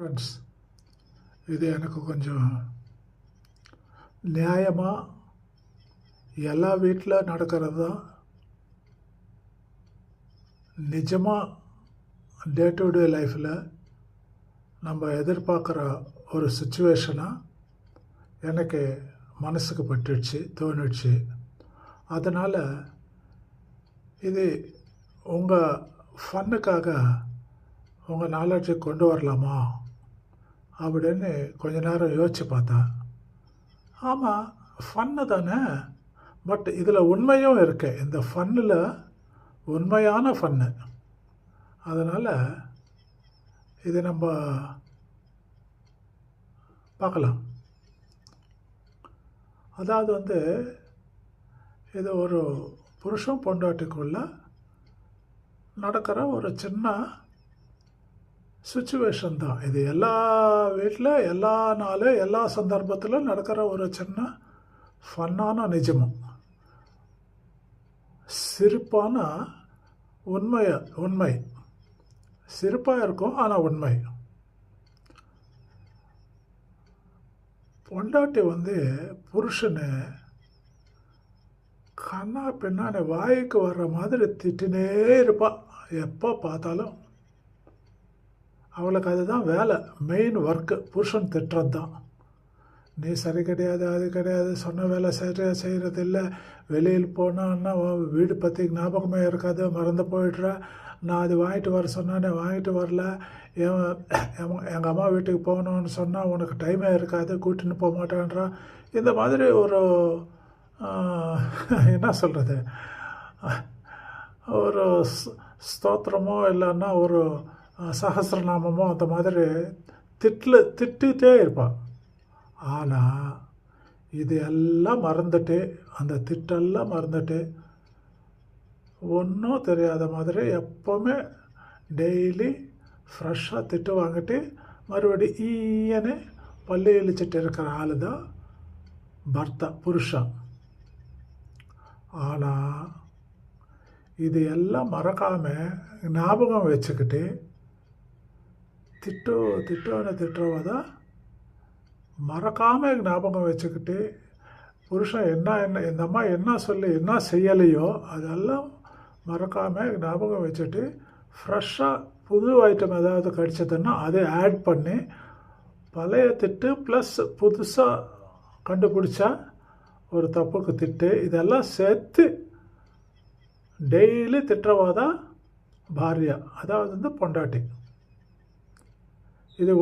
Friends இது எனக்கு கொஞ்சம் நியாயமாக எல்லா வீட்டில் நடக்கிறது தான் நிஜமாக டே டு டே லைஃப்பில் நம்ம எதிர்பார்க்குற ஒரு சுச்சுவேஷனாக எனக்கு மனசுக்கு பட்டுடுச்சு தோணுச்சு. அதனால் இது உங்கள் ஃபன்னுக்காக உங்கள் நாலேஜை கொண்டு வரலாமா? அப்படின்னு கொஞ்ச நேரம் யோசித்து பார்த்தேன் ஆமாம் ஃபன்னு தானே. பட் இதில் உண்மையும் இருக்கு. இந்த ஃபன்னில் உண்மையான ஃபன்னு அதனால் இது நம்ம பார்க்கலாம். அதாவது வந்து இது ஒரு புருஷன் பொண்டாட்டிக்குள்ள நடக்கிற ஒரு சின்ன சுச்சுவேஷன் தான். இது எல்லா வீட்டில் எல்லா நாள் எல்லா சந்தர்ப்பத்திலும் நடக்கிற ஒரு சின்ன ஃபன்னான நிஜமும் சிரிப்பான உண்மைய உண்மை. சிரிப்பாக இருக்கும் ஆனால் உண்மை. பொண்டாட்டி வந்து புருஷனை கண்ணா பின்னாடி வாய்க்கு வர்ற மாதிரி திட்டினே இருப்பாள் எப்போ பார்த்தாலும். அவளுக்கு அதுதான் வேலை. மெயின் ஒர்க்கு புருஷன் திட்டுறது தான் நீ சரி கிடையாது அது கிடையாது சொன்ன வேலை சரியாக செய்கிறது இல்லை வெளியில் போனான்னா வீடு பற்றி ஞாபகமே இருக்காது மறந்து போயிடுற. நான் அது வாங்கிட்டு வர சொன்னானே வாங்கிட்டு வரல. எங்கள் அம்மா வீட்டுக்கு போகணும்னு சொன்னால் உனக்கு டைமே இருக்காது கூட்டின்னு போக மாட்டான்றா. இந்த மாதிரி ஒரு என்ன சொல்கிறது ஒரு ஸ்தோத்திரமோ இல்லைன்னா ஒரு சகசிரநாமமோ அந்த மாதிரி திட்டில் திட்டிகிட்டே இருப்பாள் ஆனால் இது எல்லாம் மறந்துட்டு அந்த திட்டெல்லாம் மறந்துட்டு ஒன்றும் தெரியாத மாதிரி எப்போவுமே டெய்லி ஃப்ரெஷ்ஷாக திட்டு வாங்கிட்டு மறுபடி ஈயன்னு பல்லு இழிச்சிட்டு இருக்கிற ஆள் தான் பர்த்தா புருஷன் ஆனால் இது எல்லாம் மறக்காமல் ஞாபகம் வச்சுக்கிட்டு திட்டோ திட்டோன்னு திட்டுறவ தான் மறக்காமல் ஞாபகம் வச்சுக்கிட்டு புருஷன் என்ன என்ன இந்த அம்மா என்ன சொல்லி என்ன செய்யலையோ அதெல்லாம் மறக்காமல் ஞாபகம் வச்சுட்டு ஃப்ரெஷ்ஷாக புது ஐட்டம் ஏதாவது கடிச்சதுன்னா அதை ஆட் பண்ணி பழைய திட்டு ப்ளஸ் புதுசாக கண்டுபிடிச்சா ஒரு தப்புக்கு திட்டு இதெல்லாம் சேர்த்து டெய்லி திட்டுறவாதான் பாரியா. அதாவது வந்து பொண்டாட்டி. இது